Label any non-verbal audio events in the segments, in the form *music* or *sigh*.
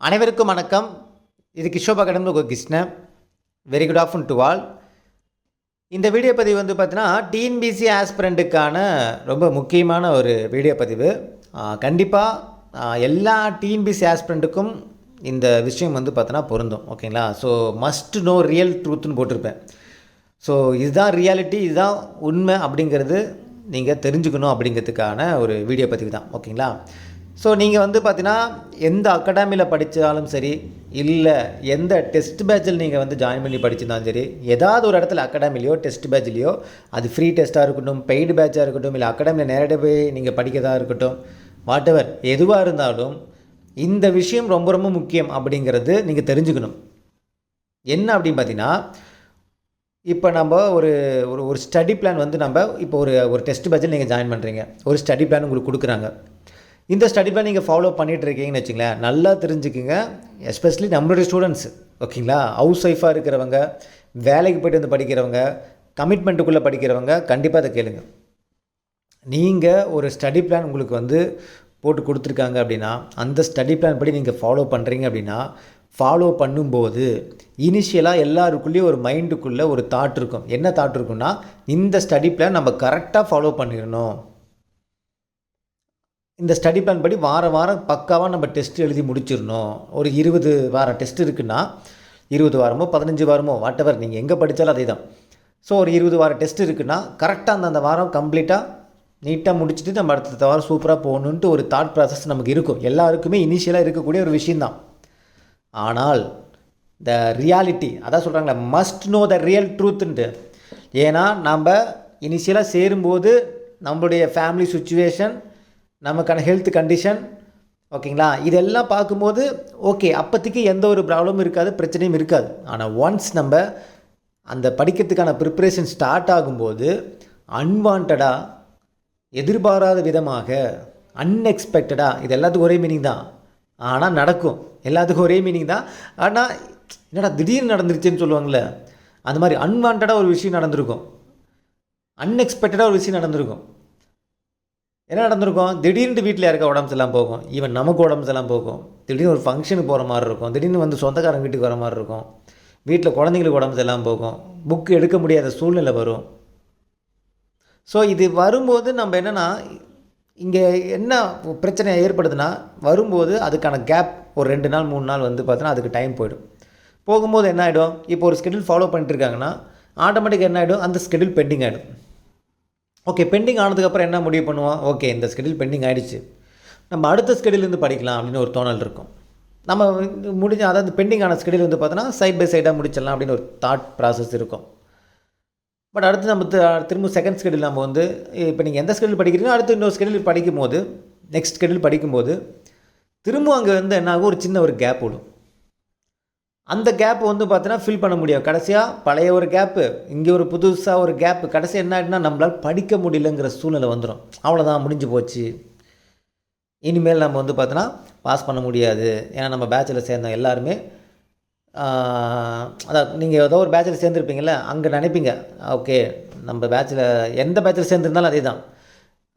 அனைவருக்கும் வணக்கம். இது கிஷோப் அகாடமி உங்கள் Krishnan very good afternoon to all இந்த வீடியோ பதிவு வந்து பார்த்தீங்கன்னா டிஎன்பிசி ஆஸ்பிரண்ட்டுக்கான ரொம்ப முக்கியமான ஒரு வீடியோ பதிவு. கண்டிப்பாக எல்லா டிஎன்பிசி ஆஸ்பிரண்ட்டுக்கும் இந்த விஷயம் வந்து பார்த்தோன்னா பொருந்தும். ஓகேங்களா? ஸோ மஸ்ட் நோ ரியல் ட்ரூத்னு போட்டிருப்பேன். ஸோ இதுதான் ரியாலிட்டி இதுதான் உண்மை அப்படிங்கிறது நீங்கள் தெரிஞ்சுக்கணும் அப்படிங்கிறதுக்கான ஒரு வீடியோ பதிவு தான். ஓகேங்களா? ஸோ நீங்கள் வந்து பார்த்தீங்கன்னா எந்த அகாடமியில் படித்தாலும் சரி இல்லை எந்த டெஸ்ட் பேட்சில் நீங்கள் வந்து ஜாயின் பண்ணி படிச்சிருந்தாலும் சரி ஏதாவது ஒரு இடத்துல அகாடமிலையோ டெஸ்ட் பேட்ச்லையோ அது ஃப்ரீ டெஸ்ட்டாக இருக்கட்டும் பெய்டு பேட்சாக இருக்கட்டும் இல்லை அகாடமியில் நேரடியாக போய் நீங்கள் படிக்கிறதா இருக்கட்டும் வாட் எவர் எதுவாக இருந்தாலும் இந்த விஷயம் ரொம்ப ரொம்ப முக்கியம் அப்படிங்கிறது நீங்கள் தெரிஞ்சுக்கணும். என்ன அப்படின்னு பார்த்தீங்கன்னா இப்போ நம்ம ஒரு ஒரு ஒரு ஸ்டடி பிளான் வந்து நம்ம இப்போ ஒரு ஒரு டெஸ்ட் பேட்சில் நீங்கள் ஜாயின் பண்ணுறீங்க ஒரு ஸ்டடி பிளான் உங்களுக்கு கொடுக்குறாங்க. இந்த ஸ்டடி பிளான் நீங்கள் ஃபாலோ பண்ணிகிட்டு இருக்கீங்கன்னு வச்சுங்களேன் நல்லா தெரிஞ்சுக்குங்க. எஸ்பெஷலி நம்மளுடைய ஸ்டூடெண்ட்ஸ் ஓகேங்களா ஹவுஸ் ஒய்ஃபாக இருக்கிறவங்க வேலைக்கு போயிட்டு வந்து படிக்கிறவங்க கமிட்மெண்ட்டுக்குள்ளே படிக்கிறவங்க கண்டிப்பாக அதை கேளுங்க. நீங்கள் ஒரு ஸ்டடி பிளான் உங்களுக்கு வந்து போட்டு கொடுத்துருக்காங்க அப்படின்னா அந்த ஸ்டடி பிளான் படி நீங்கள் ஃபாலோ பண்ணுறீங்க அப்படின்னா ஃபாலோ பண்ணும்போது இனிஷியலாக எல்லாருக்குள்ளேயும் ஒரு மைண்டுக்குள்ளே ஒரு தாட் இருக்கும். என்ன தாட் இருக்குன்னா இந்த ஸ்டடி பிளான் நம்ம கரெக்டாக ஃபாலோ பண்ணிடணும். இந்த ஸ்டடி பிளான் படி வாரம் வாரம் பக்காவாக நம்ம டெஸ்ட் எழுதி முடிச்சிடணும். ஒரு இருபது வாரம் டெஸ்ட் இருக்குன்னா இருபது வாரமோ பதினஞ்சு வாரமோ வாட் எவர் நீங்கள் எங்கே படித்தாலும் அதே தான் ஸோ ஒரு இருபது வாரம் டெஸ்ட் இருக்குன்னா கரெக்டாக அந்த அந்த வாரம் கம்ப்ளீட்டாக நீட்டாக முடிச்சுட்டு நம்ம அடுத்த வாரம் சூப்பராக போகணுன்ட்டு ஒரு தாட் ப்ராசஸ் நமக்கு இருக்கும். எல்லாருக்குமே இனிஷியலாக இருக்கக்கூடிய ஒரு விஷயந்தான் ஆனால் த ரியாலிட்டி அதான் சொல்கிறாங்களே மஸ்ட் நோ த ரியல் ட்ரூத்துன்ட்டு ஏன்னா நம்ம இனிஷியலாக சேரும்போது நம்மளுடைய ஃபேமிலி சுச்சுவேஷன் நமக்கான ஹெல்த் கண்டிஷன் ஓகேங்களா இதெல்லாம் பார்க்கும்போது ஓகே அப்போதைக்கு எந்த ஒரு ப்ராப்ளமும் இருக்காது பிரச்சனையும் இருக்காது. ஆனால் ஒன்ஸ் நம்ம அந்த படிக்கிறதுக்கான ப்ரிப்ரேஷன் ஸ்டார்ட் ஆகும்போது அன்வான்டாக எதிர்பாராத விதமாக அன்எக்ஸ்பெக்டடாக இது எல்லாத்துக்கும் ஒரே மீனிங் தான். ஆனால் நடக்கும். எல்லாத்துக்கும் ஒரே மீனிங் தான். ஆனால் என்னடா திடீர்னு நடந்துருச்சுன்னு சொல்லுவாங்கள்ல அந்த மாதிரி அன்வான்டாக ஒரு விஷயம் நடந்திருக்கும். அன்எக்ஸ்பெக்டடாக ஒரு விஷயம் நடந்திருக்கும். என்ன நடந்திருக்கும்? திடீர்னு வீட்டில் யாருக்கா உடம்பு சரியில்லாம போகும். ஈவன் நமக்கு உடம்பு சரியில்லாம போகும். திடீர்னு ஒரு ஃபங்க்ஷனுக்கு போகிற மாதிரி இருக்கும். திடீர்னு வந்து சொந்தக்காரங்க வீட்டுக்கு வர மாதிரி இருக்கும். வீட்டில் குழந்தைங்களுக்கு உடம்பு சரியில்லாம போகும். புக்கு எடுக்க முடியாத சூழ்நிலை வரும். ஸோ இது வரும்போது நம்ம என்னென்னா இங்கே என்ன பிரச்சனை ஏற்படுதுன்னா வரும்போது அதுக்கான கேப் ஒரு ரெண்டு நாள் மூணு நாள் வந்து பார்த்தோன்னா அதுக்கு டைம் போயிடும். போகும்போது என்ன ஆகிடும் இப்போ ஒரு ஸ்கெடியூல் ஃபாலோ பண்ணிட்டு இருக்காங்கன்னா ஆட்டோமேட்டிக் என்ன ஆகிடும் அந்த ஸ்கெடியூல் பெண்டிங் ஆகிடும் ஓகே பெண்டிங் ஆனதுக்கப்புறம் என்ன முடிவு பண்ணுவோம்? ஓகே இந்த ஸ்கெடியூல் பெண்டிங் ஆகிடுச்சு நம்ம அடுத்த ஸ்கெடியூலேருந்து படிக்கலாம் அப்படின்னு ஒரு தோணல் இருக்கும். நம்ம முடிஞ்ச அதாவது பெண்டிங் ஆன ஸ்கெடியூல் வந்து பார்த்தோன்னா சைட் பை சைடாக முடிச்சிடலாம் அப்படின்னு ஒரு தாட் ப்ராசஸ் இருக்கும். பட் அடுத்து நம்ம திரும்ப செகண்ட் ஸ்கெடியூல் நம்ம வந்து இப்போ நீங்கள் எந்த ஸ்கெடியூல் படிக்கிறீங்களோ அடுத்து இன்னொரு ஸ்கெடியூல் படிக்கும் போது நெக்ஸ்ட் ஸ்கெடியூல் படிக்கும்போது திரும்ப அங்கே வந்து என்ன ஆகும்? ஒரு சின்ன ஒரு கேப் விடும் அந்த கேப் வந்து பார்த்தீங்கன்னா ஃபில் பண்ண முடியும் கடைசியாக பழைய ஒரு கேப்பு இங்கே ஒரு புதுசாக ஒரு கேப்பு கடைசி என்ன ஆகிடுனா நம்மளால் படிக்க முடியலங்கிற சூழ்நிலை வந்துடும் அவ்வளோதான் முடிஞ்சு போச்சு. இனிமேல் நம்ம வந்து பார்த்தோன்னா பாஸ் பண்ண முடியாது. ஏன்னா நம்ம பேச்சில் சேர்ந்தோம் எல்லாருமே அதான் நீங்கள் ஏதோ ஒரு பேச்சில் சேர்ந்துருப்பீங்கள அங்கே நினைப்பீங்க ஓகே நம்ம பேச்சில் எந்த பேச்சில் சேர்ந்துருந்தாலும் அதே தான்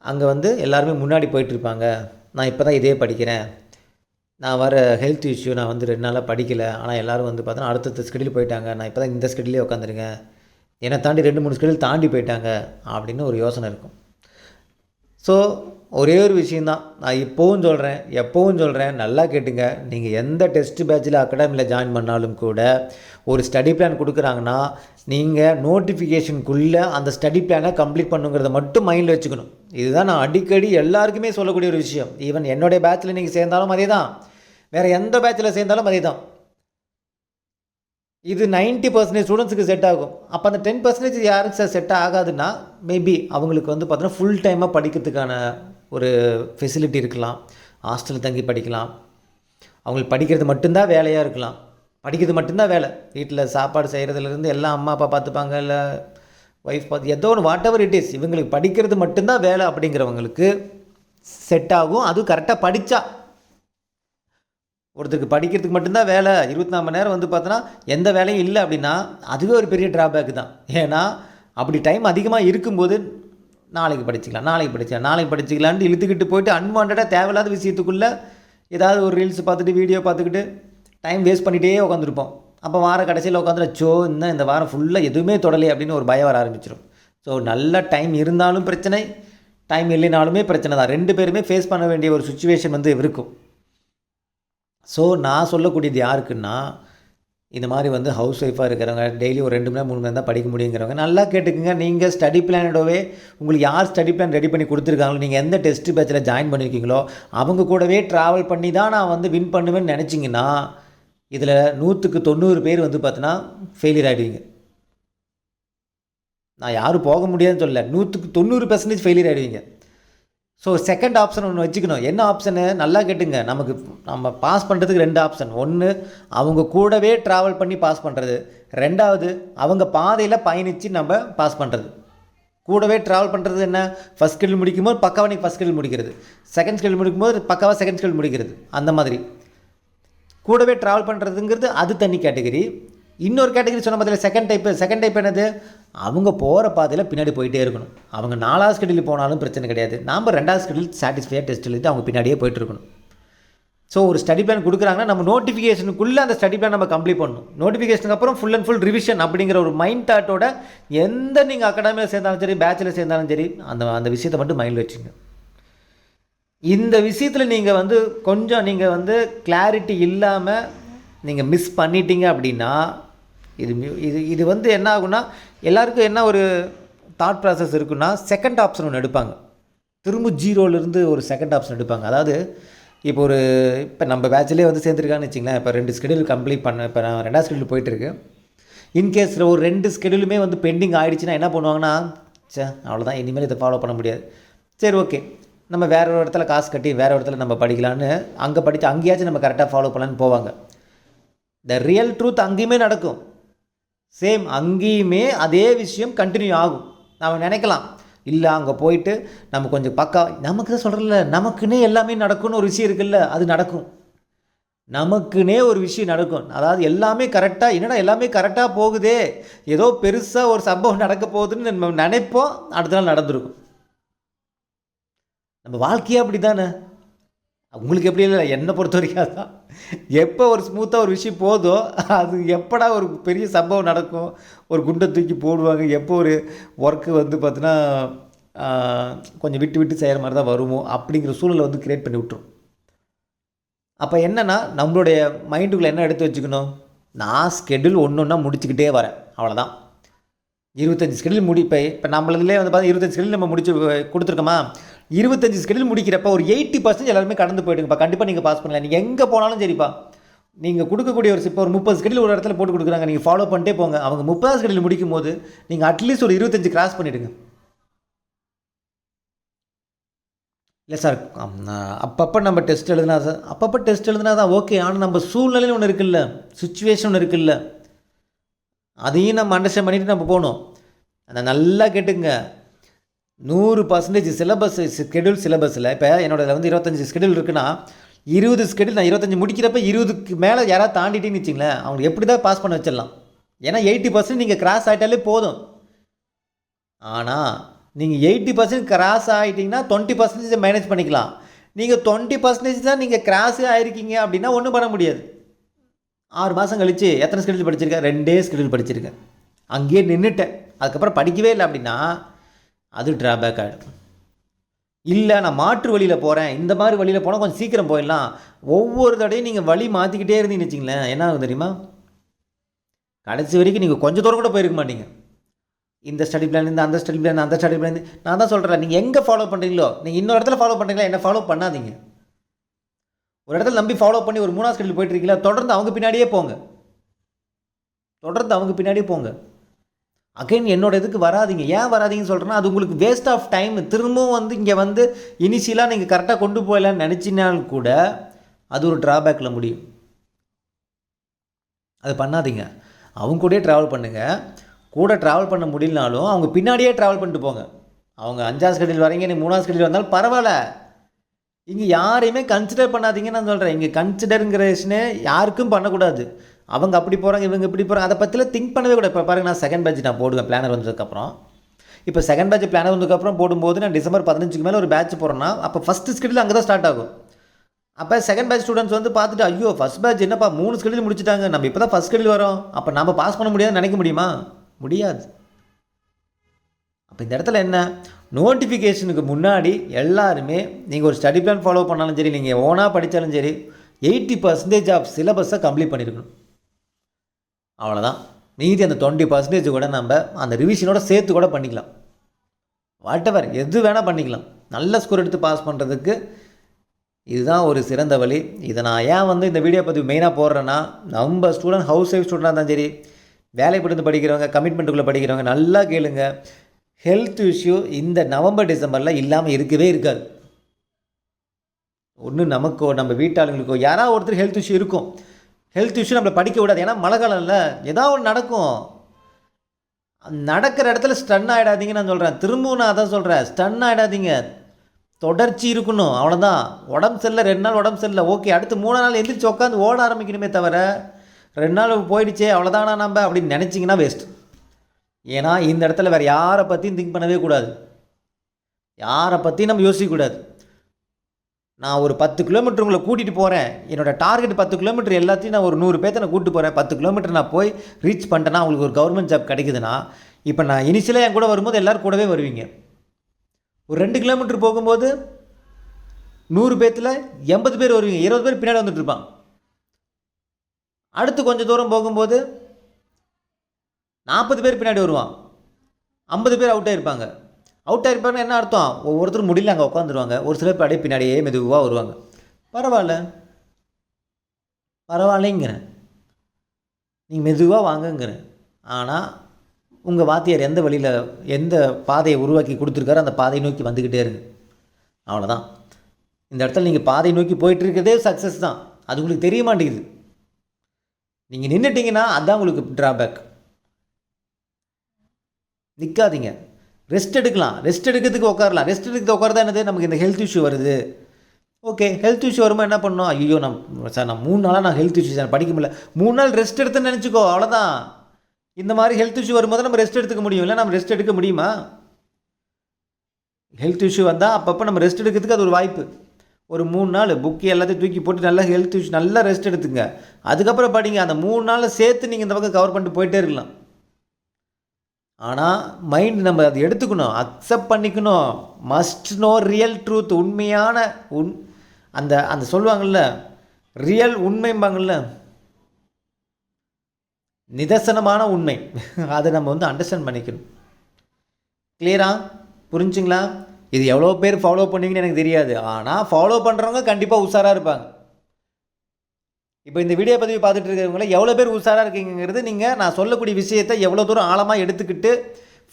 அங்கே வந்து எல்லாருமே முன்னாடி போயிட்டுருப்பாங்க நான் இப்போ தான் இதே படிக்கிறேன். நான் வர ஹெல்த் இஷ்யூ நான் வந்து ரெண்டு நாளாக படிக்கலை. ஆனால் எல்லோரும் வந்து பார்த்தோன்னா அடுத்தடுத்த ஸ்கெடியூல் போயிட்டாங்க. நான் இப்போ தான் இந்த ஸ்கெடியூலே உட்காந்துருக்கேன் என்னை தாண்டி ரெண்டு மூணு ஸ்கெடியூல் தாண்டி போயிட்டாங்க. அப்படின்னு ஒரு யோசனை இருக்கும். ஸோ ஒரே ஒரு விஷயந்தான் நான் இப்போவும் சொல்கிறேன் எப்போவும் சொல்கிறேன் நல்லா கேட்டுங்க. நீங்கள் எந்த டெஸ்ட் பேட்சில் அகாடமியில் ஜாயின் பண்ணாலும் கூட ஒரு ஸ்டடி பிளான் கொடுக்குறாங்கன்னா நீங்கள் நோட்டிஃபிகேஷனுக்குள்ளே அந்த ஸ்டடி பிளானை கம்ப்ளீட் பண்ணுங்கிறத மட்டும் மைண்டில் வச்சுக்கணும். இதுதான் நான் அடிக்கடி எல்லாருக்குமே சொல்லக்கூடிய ஒரு விஷயம். ஈவன் என்னுடைய பேட்சில் நீங்கள் சேர்ந்தாலும் அதே தான் வேறு எந்த பேட்சில் சேர்ந்தாலும் அதே தான் இது 90% பர்சன்டேஜ் ஸ்டூடெண்ட்ஸுக்கு செட் ஆகும். அப்போ அந்த டென் பர்சன்டேஜ் யாருக்கு சார் செட் ஆகாதுன்னா மேபி அவங்களுக்கு வந்து பார்த்தோன்னா ஃபுல் டைமாக படிக்கிறதுக்கான ஒரு ஃபெசிலிட்டி இருக்கலாம். ஹாஸ்டலில் தங்கி படிக்கலாம். அவங்களுக்கு படிக்கிறது மட்டும்தான் வேலையாக இருக்கலாம். படிக்கிறது மட்டும்தான் வேலை. வீட்டில் சாப்பாடு செய்கிறதுலேருந்து எல்லாம் அம்மா அப்பா பார்த்துப்பாங்க இல்லை ஒய்ஃப் பார்த்து ஏதோ ஒன்று வாட் எவர் இட் இஸ் இவங்களுக்கு படிக்கிறது மட்டும்தான் வேலை அப்படிங்கிறவங்களுக்கு செட் ஆகும். அதுவும் கரெக்டாக படித்தா ஒருத்தருக்கு படிக்கிறதுக்கு மட்டும்தான் வேலை. இருபத்தி நாலு மணி நேரம் வந்து பார்த்தோன்னா எந்த வேலையும் இல்லை அப்படின்னா அதுவே ஒரு பெரிய ட்ராபேக் தான். ஏன்னா அப்படி டைம் அதிகமாக இருக்கும்போது நாளைக்கு படிச்சுக்கலாம் நாளைக்கு படிச்சுக்கலாம் நாளைக்கு படிச்சுக்கலான்ட்டு இழுத்துக்கிட்டு போயிட்டு அன்வான்டாக தேவையில்லாத விஷயத்துக்குள்ளே ஏதாவது ஒரு ரீல்ஸ் பார்த்துட்டு வீடியோ பார்த்துக்கிட்டு டைம் வேஸ்ட் பண்ணிகிட்டே உட்காந்துருப்போம் அப்போ வார கடைசியில் உட்காந்துட்டு சோ இன்னும் இந்த வாரம் ஃபுல்லாக எதுவுமே தொடலை அப்படின்னு ஒரு பயம் வர ஆரம்பிச்சிடும் ஸோ நல்ல டைம் இருந்தாலும் பிரச்சனை டைம் இல்லைனாலுமே பிரச்சனை தான். ரெண்டு பேருமே ஃபேஸ் பண்ண வேண்டிய ஒரு சுச்சுவேஷன் வந்து இருக்கும் ஸோ நான் சொல்லக்கூடியது யாருக்குன்னா இந்த மாதிரி வந்து ஹவுஸ் ஒய்ஃபாக இருக்கிறவங்க டெய்லி ஒரு ரெண்டு மணி நேரம் மூணு மணி நேரம் தான் படிக்க முடியுங்கிறவங்க நல்லா கேட்டுக்குங்க. நீங்கள் ஸ்டடி பிளானோடவே உங்களுக்கு யார் ஸ்டடி பிளான் ரெடி பண்ணி கொடுத்துருக்காங்களோ நீங்கள் எந்த டெஸ்ட் பேட்சில் ஜாயின் பண்ணியிருக்கீங்களோ அவங்க கூடவே ட்ராவல் பண்ணி தான் நான் வந்து வின் பண்ணுவேன்னு நினச்சிங்கன்னா இதில் நூற்றுக்கு தொண்ணூறு பேர் வந்து பார்த்தீங்கன்னா ஃபெயிலியர் ஆகிடுவீங்க நான் யாரும் போக முடியாதுன்னு சொல்லலை. நூற்றுக்கு தொண்ணூறு பர்சன்டேஜ் ஃபெயிலியர் ஆகிடுவீங்க ஸோ செகண்ட் ஆப்ஷன் ஒன்று வச்சுக்கணும். என்ன ஆப்ஷனு நல்லா கேட்டுங்க. நமக்கு நம்ம பாஸ் பண்ணுறதுக்கு ரெண்டு ஆப்ஷன் ஒன்று அவங்க கூடவே ட்ராவல் பண்ணி பாஸ் பண்ணுறது ரெண்டாவது அவங்க பாதையில் பயணித்து நம்ம பாஸ் பண்ணுறது கூடவே ட்ராவல் பண்ணுறது என்ன? ஃபஸ்ட் ஸ்கில் முடிக்கும்போது பக்காவாக நீங்கள் ஃபஸ்ட் ஸ்கில் முடிக்கிறது. செகண்ட் ஸ்கில் முடிக்கும்போது பக்காவாக செகண்ட் ஸ்கில் முடிக்கிறது. அந்த மாதிரி. கூடவே ட்ராவல் பண்ணுறதுங்கிறது அது தனி கேட்டகரி இன்னொரு கேட்டகரி சொன்ன பதில் செகண்ட் டைப்பு செகண்ட் டைப் என்னது? அவங்க போகிற பாதையில் பின்னாடி போயிட்டே இருக்கணும். அவங்க நாலாவது ஸ்கெடியூல் போனாலும் பிரச்சனை கிடையாது. நாம் ரெண்டாவது ஸ்கெடியூல் சாட்டிஸ்ஃபையாக டெஸ்ட் எழுதிட்டு அவங்க பின்னாடியே போயிட்டு இருக்கணும். ஸோ ஒரு ஸ்டடி பிளான் கொடுக்குறாங்கன்னா நம்ம நோட்டிஃபிகேஷனுக்குள்ளே அந்த ஸ்டடி பிளான் நம்ம கம்ப்ளீட் பண்ணணும். நோட்டிஃபிகேஷனுக்கு அப்புறம் ஃபுல் அண்ட் ஃபுல் ரிவிஷன் அப்படிங்கிற ஒரு மைண்ட் தாட்டோட எந்த நீங்கள் அகாடமியில் சேர்ந்தாலும் சரி பேச்சில் சேர்ந்தாலும் சரி அந்த அந்த விஷயத்தை மட்டும் மைண்டில் வச்சுங்க. இந்த விஷயத்தில் நீங்கள் வந்து கொஞ்சம் நீங்கள் வந்து கிளாரிட்டி இல்லாமல் நீங்கள் மிஸ் பண்ணிட்டீங்க அப்படின்னா இது இது இது வந்து என்ன ஆகும்னா எல்லாருக்கும் என்ன ஒரு தாட் ப்ராசஸ் இருக்குன்னா செகண்ட் ஆப்ஷன் ஒன்று எடுப்பாங்க. திரும்ப ஜீரோலேருந்து ஒரு செகண்ட் ஆப்ஷன் எடுப்பாங்க. அதாவது இப்போ ஒரு இப்போ நம்ம பேட்ச்லேயே வந்து சேர்ந்துருக்கான்னு வச்சிங்களேன் இப்போ ரெண்டு ஸ்கெடியூல் கம்ப்ளீட் பண்ண இப்போ நான் ரெண்டாவது ஸ்கெடியூல் போயிட்டுருக்கு. இன்கேஸில் ஒரு ரெண்டு ஸ்கெடியூலுமே வந்து பெண்டிங் ஆகிடுச்சுன்னா என்ன பண்ணுவாங்கன்னா சே அவ்வளோதான் இனிமேல் இதை ஃபாலோ பண்ண முடியாது. சரி ஓகே நம்ம வேற ஒரு இடத்துல காசு கட்டி வேறு ஒரு இடத்துல நம்ம படிக்கலான்னு அங்கே படித்து அங்கேயாச்சும் நம்ம கரெக்டாக ஃபாலோ பண்ணலான்னு போவாங்க. த ரியல் ட்ரூத் அங்கேயுமே நடக்கும். சேம் அங்கேயுமே அதே விஷயம் கண்டினியூ ஆகும். நம்ம நினைக்கலாம். இல்லை அங்கே போயிட்டு நம்ம கொஞ்சம் பக்கா நமக்கு தான் சொல்கிறல நமக்குன்னே எல்லாமே நடக்கும்னு ஒரு விஷயம் இருக்குல்ல அது நடக்கும். நமக்குன்னே ஒரு விஷயம் நடக்கும். அதாவது எல்லாமே கரெக்டாக என்னடா எல்லாமே கரெக்டாக போகுதே? ஏதோ பெருசாக ஒரு சம்பவம் நடக்க போகுதுன்னு நம்ம நினைப்போம் அடுத்த நாள் நடந்திருக்கும். நம்ம வாழ்க்கையே அப்படி தானே உங்களுக்கு எப்படி இல்லை? என்னை பொறுத்த வரைக்கும் அதுதான் எப்போ ஒரு ஸ்மூத்தாக ஒரு விஷயம் போதோ அது எப்படா ஒரு பெரிய சம்பவம் நடக்கும்? ஒரு குண்டை தூக்கி போடுவாங்க. எப்போ ஒரு ஒர்க்கு வந்து பார்த்தீங்கன்னா கொஞ்சம் விட்டு விட்டு செய்கிற மாதிரி தான் வருமோ? அப்படிங்கிற சூழலை வந்து க்ரியேட் பண்ணி விட்டுரும். அப்போ என்னென்னா நம்மளுடைய மைண்டுக்குள்ளே என்ன எடுத்து வச்சுக்கணும்? நான் ஸ்கெடியூல் ஒன்று ஒன்றா முடிச்சுக்கிட்டே வரேன். அவ்வளோதான் இருபத்தஞ்சி ஸ்கெடியூல் முடிப்பை இப்போ நம்மளதுலேயே வந்து பார்த்தா இருபத்தஞ்சி ஸ்கெடியூல் நம்ம முடிச்சு கொடுத்துருக்கோமா? இருபத்தஞ்சி ஸ்கெடியூல் முடிக்கிறப்ப ஒரு எயிட்டி பர்சன்ட் எல்லாருமே கடந்து போயிடுங்கப்பா. கண்டிப்பாக நீங்கள் பாஸ் பண்ணலாம். நீங்கள் எங்கே போனாலும் சரிப்பா. நீங்கள் கொடுக்கக்கூடிய ஒரு இப்போ ஒரு முப்பது ஸ்கெடியூல் ஒரு இடத்துல போட்டு கொடுக்குறாங்க. நீங்கள் ஃபாலோ பண்ணிட்டே போங்க. அவங்க முப்பதாவது ஸ்கெடியூல் முடிக்கும் போது நீங்கள் அட்லீஸ்ட் ஒரு இருபத்தஞ்சி கிராஸ் பண்ணிவிடுங்க இல்லை சார் அப்பப்போ நம்ம டெஸ்ட் எழுதுனா சார் அப்பப்போ டெஸ்ட் எழுதுனா தான் ஓகே ஆனால் நம்ம சூழ்நிலைன்னு ஒன்று இருக்குல்ல. சுச்சுவேஷன் ஒன்று இருக்குல்ல. அதையும் நம்ம அண்டர்ஸ்டாண்ட் பண்ணிட்டு நம்ம போகணும். அதை நல்லா கேட்டுங்க நூறு பர்சன்டேஜ் சிலபஸ் ஸ்கெடியூல் சிலபஸில் இப்போ என்னோட வந்து இருபத்தஞ்சி ஸ்கெடியூல் இருக்குன்னா இருபது ஸ்கெடியூல் நான் இருபத்தஞ்சி முடிக்கிறப்ப இருபதுக்கு மேலே யாராவது தாண்டிட்டேன்னு வச்சிங்களேன் அவங்க எப்படி தான் பாஸ் பண்ண வச்சிடலாம்? ஏன்னா எயிட்டி பர்சன்ட் நீங்கள் கிராஸ் ஆகிட்டாலே போதும். ஆனால் நீங்கள் எயிட்டி பர்சன்ட் கிராஸ் ஆகிட்டிங்கன்னா டுவெண்ட்டி பர்சன்டேஜ் மேனேஜ் பண்ணிக்கலாம். நீங்கள் டுவெண்ட்டி பர்சன்டேஜ் தான் நீங்கள் கிராஸே ஆகிருக்கீங்க அப்படின்னா ஒன்றும் பண்ண முடியாது. ஆறு மாதம் கழிச்சு எத்தனை ஸ்கெடியூல் படிச்சிருக்கேன்? ரெண்டே ஸ்கெடியூல் படிச்சிருக்கேன். அங்கேயே நின்றுட்டேன் அதுக்கப்புறம் படிக்கவே இல்லை அப்படின்னா அது ட்ராபேக் ஆகிடும் இல்லை நான் மாற்று வழியில் போகிறேன் இந்த மாதிரி வழியில் போனால் கொஞ்சம் சீக்கிரம் போயிடலாம். ஒவ்வொரு தடையும் நீங்கள் வழி மாற்றிக்கிட்டே இருந்தீங்கன்னு வச்சிங்களேன் என்ன ஆகும் தெரியுமா? கடைசி வரைக்கும் நீங்கள் கொஞ்சம் தூரம் கூட போயிருக்க மாட்டீங்க. இந்த ஸ்டடி பிளான் இந்த அந்த ஸ்டடி பிளான் அந்த ஸ்டடி பிளான் நான் தான் சொல்கிறேன் நீங்கள் எங்கே ஃபாலோ பண்ணுறீங்களோ நீங்கள் இன்னொரு இடத்துல ஃபாலோ பண்ணுறீங்களா என்ன ஃபாலோ பண்ணாதீங்க. ஒரு இடத்துல நம்பி ஃபாலோ பண்ணி ஒரு மூணாவது ஸ்டடியில் போயிட்டுருக்கீங்களா தொடர்ந்து அவங்க பின்னாடியே போங்க. தொடர்ந்து அவங்க பின்னாடியே போங்க. அகைன் என்னோட இதுக்கு வராதீங்க. ஏன் வராதீங்கன்னு சொல்கிறேன்னா அது உங்களுக்கு வேஸ்ட் ஆஃப் டைம் திரும்பவும் வந்து இங்கே வந்து இனிஷியலாக நீங்கள் கரெக்டாக கொண்டு போயிடலான்னு நினச்சினாலும் கூட அது ஒரு ட்ராபேக்கில் முடியும். அது பண்ணாதீங்க. அவங்க கூடயே ட்ராவல் பண்ணுங்கள் கூட ட்ராவல் பண்ண முடியலனாலும் அவங்க பின்னாடியே ட்ராவல் பண்ணிட்டு போங்க. அவங்க அஞ்சாவது ஸ்கெடியூல் வரீங்க நீ மூணாவது ஸ்கெடியூல் வந்தாலும் பரவாயில்ல. இங்கே யாரையுமே கன்சிடர் பண்ணாதீங்கன்னு நான் சொல்கிறேன் இங்கே கன்சிடருங்கிறேஷனே யாருக்கும் பண்ணக்கூடாது. அவங்க அப்படி போகிறாங்க இவங்க இப்படி போகிறாங்க அதை பற்றிலாம் திங்க் பண்ணவே கூட இப்போ பாருங்கள் நான் செகண்ட் பேட்ச் நான் போடுவேன் பிளானர் வந்ததுக்கப்புறம். இப்போ செகண்ட் பேட்ச் பிளானர் வந்ததுக்கப்புறம் போடும்போது நான் டிசம்பர் பதினஞ்சுக்கு மேலே ஒரு பேட்ச் போகிறேன்னா அப்போ ஃபஸ்ட்டு ஸ்கெடியூல் அங்கே தான் ஸ்டார்ட் ஆகும். அப்போ செகண்ட் பேட்ச் ஸ்டூடெண்ட்ஸ் வந்து பார்த்துட்டு ஐயோ ஃபஸ்ட் பேட்ச் என்னப்பா மூணு ஸ்கெடியூல் முடிச்சுட்டாங்க நம்ம இப்போ தான் ஃபஸ்ட் ஸ்கெடியூல் வரோம். அப்போ நம்ம பாஸ் பண்ண முடியாதுன்னு நினைக்க முடியுமா? முடியாது. அப்போ இந்த இடத்துல என்ன? நோட்டிஃபிகேஷனுக்கு முன்னாடி எல்லாருமே நீங்கள் ஒரு ஸ்டடி பிளான் ஃபாலோ பண்ணாலும் சரி நீங்கள் ஓனாக படித்தாலும் சரி எயிட்டி பர்சன்டேஜ் ஆஃப் சிலபஸை கம்ப்ளீட் பண்ணியிருக்கணும் அவ்வளோதான் மீதி அந்த டுவெண்ட்டி பர்சன்டேஜ் கூட நம்ம அந்த ரிவிஷனோட சேர்த்து கூட பண்ணிக்கலாம். வாட் எவர் எது வேணால் பண்ணிக்கலாம். நல்ல ஸ்கோர் எடுத்து பாஸ் பண்ணுறதுக்கு இதுதான் ஒரு சிறந்த வழி. இதை நான் ஏன் வந்து இந்த வீடியோ பதிவு மெயினாக போடுறேன்னா நம்ம ஸ்டூடெண்ட் ஹவுஸ் ஒய்ஃப் ஸ்டூடெண்டாக இருந்தாலும் சரி வேலைப்பட்டு படிக்கிறவங்க கமிட்மெண்ட்டுக்குள்ளே படிக்கிறவங்க நல்லா கேளுங்க. ஹெல்த் இஷ்யூ இந்த நவம்பர் டிசம்பரில் இல்லாமல் இருக்கவே இருக்காது. ஒன்று நமக்கோ நம்ம வீட்டாளுங்களுக்கோ யாராவது ஒருத்தர் ஹெல்த் இஷ்யூ இருக்கும். ஹெல்த் இஷ்யூ நம்மளை படிக்க விடாது. ஏன்னா மழை காலம்ல ஏதாவது ஒன்று நடக்கும். நடக்கிற இடத்துல ஸ்டன் ஆகிடாதீங்கன்னு நான் சொல்கிறேன் திரும்பவும் நான் அதான் சொல்கிறேன் ஸ்டன் ஆகிடாதீங்க தொடர்ச்சி இருக்கணும். அவ்வளோதான் உடம்பு சரியில்லை. ரெண்டு நாள் உடம்பு சரியில்லை. ஓகே அடுத்து மூணு நாள் எந்திரிச்சு உட்காந்து ஓட ஆரம்பிக்கணுமே தவிர ரெண்டு நாள் போயிடுச்சே அவ்வளோதானா நம்ம அப்படின்னு நினச்சிங்கன்னா வேஸ்ட் ஏன்னா இந்த இடத்துல வேறு யாரை பற்றியும் திங்க் பண்ணவே கூடாது. யாரை பற்றியும் நம்ம யோசிக்கக்கூடாது நான் ஒரு பத்து கிலோமீட்டர் உங்களை கூட்டிகிட்டு போகிறேன் என்னோடய டார்கெட் பத்து கிலோமீட்டர் எல்லாத்தையும் நான் ஒரு நூறு பேர்த்த நான் கூப்பிட்டு போகிறேன் பத்து கிலோமீட்டர் நான் போய் ரீச் பண்ணிட்டேன்னா உங்களுக்கு ஒரு கவர்மெண்ட் ஜாப் கிடைக்குதுன்னா இப்போ நான் இனிஷியலாக என் கூட வரும்போது எல்லோரும் கூடவே வருவீங்க. ஒரு ரெண்டு கிலோமீட்டர் போகும்போது நூறு பேர்த்தில் எண்பது பேர் வருவீங்க. இருபது பேர் பின்னாடி வந்துட்டு இருப்பான் அடுத்து கொஞ்சம் தூரம் போகும்போது நாற்பது பேர் பின்னாடி வருவான். ஐம்பது பேர் அவுட் ஆகிருப்பாங்க அவுட் ஆகிருப்பாங்க என்ன அர்த்தம்? ஒவ்வொருத்தரும் முடியல அங்கே உட்காந்துருவாங்க ஒரு சில பேர் அப்படியே பின்னாடியே மெதுவாக வருவாங்க. பரவாயில்ல. பரவாயில்லைங்கிறேன் நீங்கள் மெதுவாக வாங்குங்கிறேன் ஆனால் உங்கள் வாத்தியார் எந்த வழியில் எந்த பாதையை உருவாக்கி கொடுத்துருக்காரோ அந்த பாதையை நோக்கி வந்துக்கிட்டே இருங்க. அவ்வளோதான் இந்த இடத்துல நீங்கள் பாதை நோக்கி போயிட்டுருக்கிறதே சக்ஸஸ் தான். அது உங்களுக்கு தெரிய மாட்டேங்குது. நீங்கள் நின்றுட்டீங்கன்னா அதுதான் உங்களுக்கு ட்ராபேக் நிற்காதீங்க ரெஸ்ட் எடுக்கலாம். ரெஸ்ட் எடுக்கிறதுக்கு உட்காரலாம். ரெஸ்ட் எடுக்கிறது உட்காரதா என்னது? நமக்கு இந்த ஹெல்த் இஷ்யூ வருது. ஓகே ஹெல்த் இஷ்யூ வரும்போது என்ன பண்ணோம் ஐயோ நான் சார் நான் மூணு நாளாக நான் ஹெல்த் இஷ்யூ சார் படிக்க முடியல. மூணு நாள் ரெஸ்ட் எடுத்துன்னு நினச்சிக்கோ அவ்வளோதான் இந்த மாதிரி ஹெல்த் இஷ்யூ வரும்போது நம்ம ரெஸ்ட் எடுத்துக்க முடியும். இல்லை நம்ம ரெஸ்ட் எடுக்க முடியுமா? ஹெல்த் இஷ்யூ வந்தால் அப்பப்போ நம்ம ரெஸ்ட் எடுக்கிறதுக்கு அது ஒரு வாய்ப்பு. ஒரு மூணு நாள் புக்கு எல்லாத்தையும் தூக்கி போட்டு நல்லா ஹெல்த் இஷ்யூ நல்லா ரெஸ்ட் எடுத்துங்க. அதுக்கப்புறம் படிங்க. அந்த மூணு நாளில் சேர்த்து நீங்கள் இந்த பக்கம் கவர் பண்ணிட்டு போயிட்டே இருக்கலாம். ஆனால் மைண்ட் நம்ம அதை எடுத்துக்கணும் அக்செப்ட் பண்ணிக்கணும். மஸ்ட் நோ ரியல் ட்ரூத் உண்மையான உண் அந்த அந்த சொல்லுவாங்கள்ல ரியல் உண்மைம்பாங்கள்ல நிதர்சனமான உண்மை. *laughs* அதை நம்ம வந்து அண்டர்ஸ்டாண்ட் பண்ணிக்கணும். கிளியரா புரிஞ்சுங்களா? இது எவ்வளோ பேர் ஃபாலோ பண்ணிங்கன்னு எனக்கு தெரியாது. ஆனால் ஃபாலோ பண்ணுறவங்க கண்டிப்பாக உஷாராக இருப்பாங்க. இப்போ இந்த வீடியோ பதிவு பார்த்துட்டு இருக்கிறவங்கள எவ்வளோ பேர் உஷாராக இருக்கீங்கிறது நீங்கள் நான் சொல்லக்கூடிய விஷயத்தை எவ்வளோ தூரம் ஆழமாக எடுத்துக்கிட்டு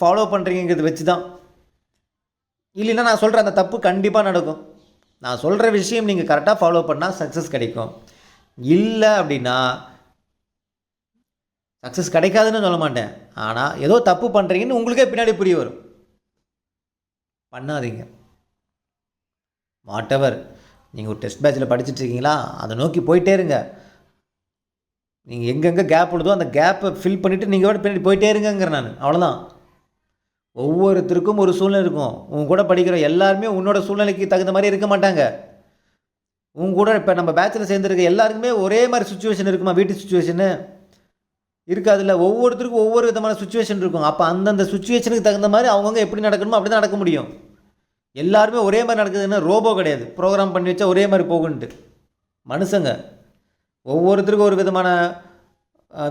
ஃபாலோ பண்ணுறீங்கிறது வச்சு தான். இல்லைன்னா நான் சொல்கிற அந்த தப்பு கண்டிப்பாக நடக்கும். நான் சொல்கிற விஷயம் நீங்கள் கரெக்டாக ஃபாலோ பண்ணால் சக்ஸஸ் கிடைக்கும். இல்லை அப்படின்னா சக்ஸஸ் கிடைக்காதுன்னு சொல்ல மாட்டேன். ஆனால் ஏதோ தப்பு பண்ணுறீங்கன்னு உங்களுக்கே பின்னாடி புரிய வரும். பண்ணாதீங்க. வாட் எவர் நீங்கள் ஒரு டெஸ்ட் பேட்சில் படிச்சுட்டு இருக்கீங்களா? அதை நோக்கி போயிட்டே இருங்க. நீங்கள் எங்கெங்கே கேப் உள்ளதோ அந்த கேப்பை ஃபில் பண்ணிவிட்டு நீங்கள் கூட பின்னாடி போயிட்டே இருங்கங்கிற நான். அவ்வளோதான் ஒவ்வொருத்தருக்கும் ஒரு சூழ்நிலை இருக்கும். உன் கூட படிக்கிற எல்லாருமே உன்னோட சூழ்நிலைக்கு தகுந்த மாதிரி இருக்க மாட்டாங்க. உன் கூட இப்போ நம்ம பேச்சில் சேர்ந்துருக்க எல்லாருக்குமே ஒரே மாதிரி சுச்சுவேஷன் இருக்குமா? வீட்டு சுச்சுவேஷனு இருக்காதுல்ல. ஒவ்வொருத்தருக்கும் ஒவ்வொரு விதமான சுச்சுவேஷன் இருக்கும். அப்போ அந்தந்த சுச்சுவேஷனுக்கு தகுந்த மாதிரி அவங்கவுங்க எப்படி நடக்கணுமோ அப்படி தான் நடக்க முடியும். எல்லாருமே ஒரே மாதிரி நடக்குதுன்னா ரோபோ கிடையாது. ப்ரோக்ராம் பண்ணி வச்சா ஒரே மாதிரி போகுன்ட்டு. மனுஷங்க. ஒவ்வொருத்தருக்கும் ஒரு விதமான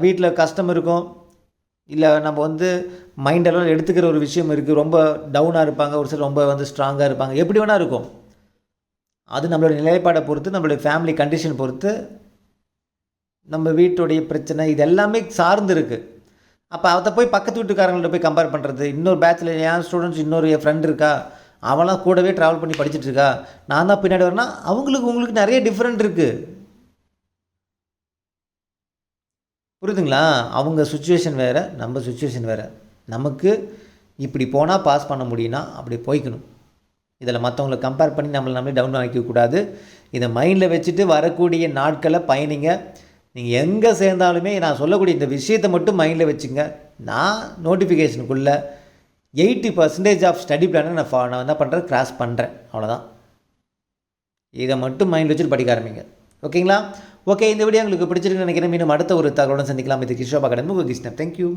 வீட்டில் கஷ்டம் இருக்கும். இல்லை நம்ம வந்து மைண்டெல்லாம் எடுத்துக்கிற ஒரு விஷயம் இருக்குது ரொம்ப டவுனாக இருப்பாங்க. ஒரு சிலர் ரொம்ப வந்து ஸ்ட்ராங்காக இருப்பாங்க. எப்படி வேணால் இருக்கும். அது நம்மளுடைய நிலைப்பாடை பொறுத்து நம்மளுடைய ஃபேமிலி கண்டிஷன் பொறுத்து நம்ம வீட்டுடைய பிரச்சனை இது எல்லாமே சார்ந்து இருக்குது அப்போ அதை போய் பக்கத்து வீட்டுக்காரங்கள்ட்ட போய் கம்பேர் பண்ணுறது இன்னொரு பேட்சில் என் ஸ்டூடெண்ட்ஸ் இன்னொரு என் ஃப்ரெண்ட் இருக்கா? அவன்லாம் கூடவே ட்ராவல் பண்ணி படிச்சுட்டு இருக்கா? நான் தான் பின்னாடி வரேன்னா அவங்களுக்கு உங்களுக்கு நிறைய டிஃப்ரெண்ட் இருக்குது புரியுதுங்களா? அவங்க சுச்சுவேஷன் வேறு நம்ம சுச்சுவேஷன் வேறு. நமக்கு இப்படி போனால் பாஸ் பண்ண முடியும்னா அப்படி போய்க்கணும். இதில் மற்றவங்களை கம்பேர் பண்ணி நம்மளை நம்மளே டவுன் ஆக்கிக்கூடாது இதை மைண்டில் வச்சுட்டு வரக்கூடிய நாட்களை பயணிங்க. நீங்கள் எங்கே சேர்ந்தாலுமே நான் சொல்லக்கூடிய இந்த விஷயத்தை மட்டும் மைண்டில் வச்சுங்க. நான் நோட்டிஃபிகேஷனுக்குள்ளே எயிட்டி பர்சன்டேஜ் ஆஃப் ஸ்டடி பிளானை நான் ஃபா நான் என்ன பண்ணுறேன் கிராஸ் பண்ணுறேன் அவ்வளோதான் இதை மட்டும் மைண்டில் வச்சுட்டு படிக்க ஆரம்பிங்க. ஓகேங்களா ஓகே இந்த வீடியோ உங்களுக்கு பிடிச்சிருக்குன்னு நினைக்கிறேன். மீண்டும் அடுத்த ஒரு தகவலுடன் சந்திக்கலாம். இது கிஷோபா அகாடமி உங்கள் கிருஷ்ணன் தேங்க்யூ